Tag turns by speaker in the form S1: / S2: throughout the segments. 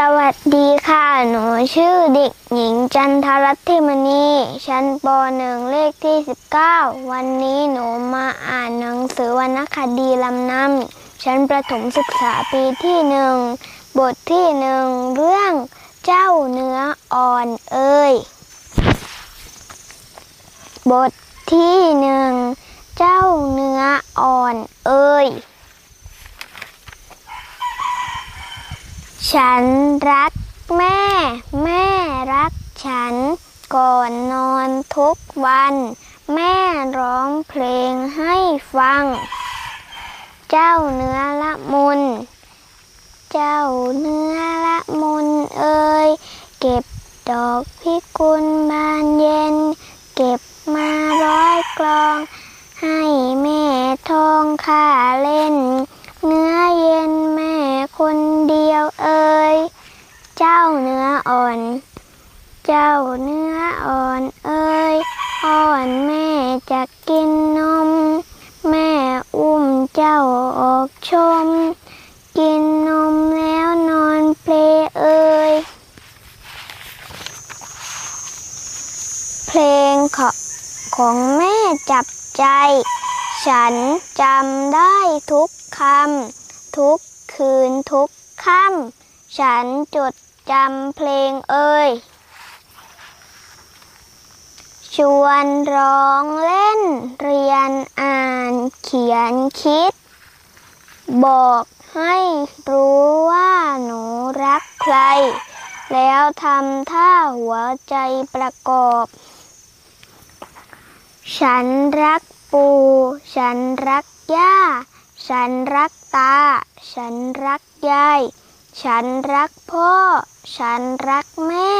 S1: สวัสดีค่ะ หนูชื่อเด็กหญิงจันทรัตน์เทมณี ชั้นป .1 เลขที่ 19 วันนี้หนูมาอ่านหนังสือวรรณคดีลำน้ำชั้นประถมศึกษาปีที่หนึ่ง บทที่หนึ่งเรื่องเจ้าเนื้ออ่อนเอ่ยบทที่หนึ่ง เจ้าเนื้ออ่อนเอ่ย ฉันรักแม่ แม่รักฉัน ก่อนนอนทุกวัน แม่ร้องเพลงให้ฟัง เจ้าเนื้อละมุน เจ้าเนื้อละมุนเอ่ยเก็บดอกพิกุลบานเย็น เก็บมาร้อยกลอง ให้แม่ทองค่าเล่น เนื้อเย็นแม่คนเดียวเอ่ย เจ้าเนื้ออ่อน เจ้าเนื้ออ่อนเอ่ยอ่อนแม่จะกินนม แม่อุ้มเจ้าออกชม กินนมแล้วนอนเพลเอ่ยเพลงของของแม่จับใจ ฉันจำได้ทุกคำทุกคืนทุกค่ำฉันจด จำเพลงเอ่ย ชวนร้องเล่นเรียนอ่านเขียนคิด บอกให้รู้ว่าหนูรักใคร แล้วทำท่าหัวใจประกอบ ฉันรักปู่ ฉันรักย่า ฉันรักตา ฉันรักยาย ฉันรักพ่อ ฉันรักแม่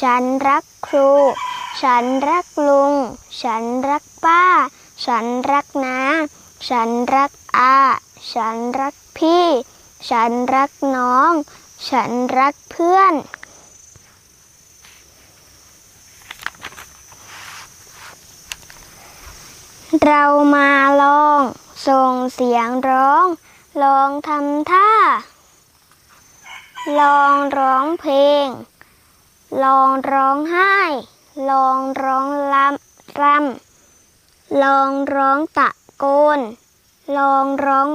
S1: ฉันรักครู ฉันรักลุง ฉันรักป้า ฉันรักน้า ฉันรักอา ฉันรักพี่ ฉันรักน้อง ฉันรักเพื่อน เรามาลอง ส่งเสียงร้อง ลองทำท่า ลองร้องเพลง ลองร้องไห้ ลองร้องลำรำลองร้องตะโกน ลองร้อง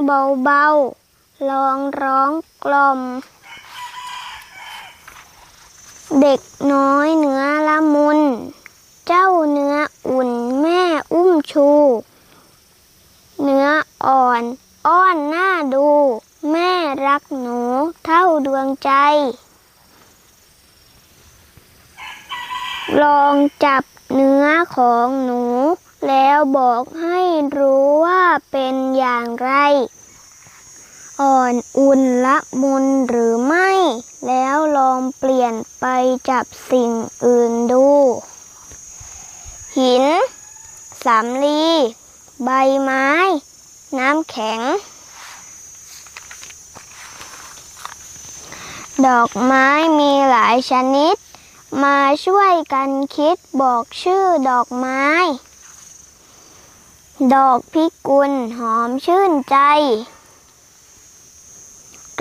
S1: เบาๆลองร้องกล่อม เด็กน้อยเนื้อละมุน เจ้าเนื้ออุ่นแม่อุ้มชู เนื้ออ่อน อ้อนหน้าดู แม่ รักหนูเท่าดวงใจ ลองจับเนื้อของหนู แล้วบอกให้รู้ว่าเป็นอย่างไร อ่อนอุ่นละมุนหรือไม่ แล้วลองเปลี่ยนไปจับสิ่งอื่นดู หินสำลี ใบไม้ น้ำแข็ง ดอกไม้มีหลายชนิด มาช่วยกันคิดบอกชื่อดอกไม้ ดอกพิกุลหอมชื่นใจ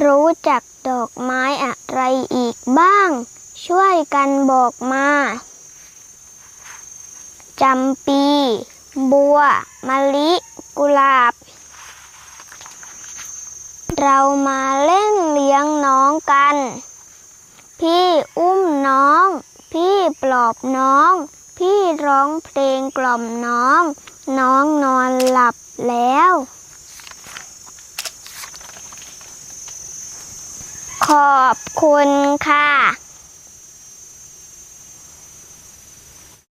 S1: รู้จักดอกไม้อะไรอีกบ้าง ช่วยกันบอกมาจำปี บัว มะลิ กุหลาบ เรามาเล่นเลี้ยงน้องกัน พี่อุ้มน้อง พี่ปลอบน้อง พี่ร้องเพลงกล่อมน้อง น้องนอนหลับแล้ว ขอบคุณค่ะ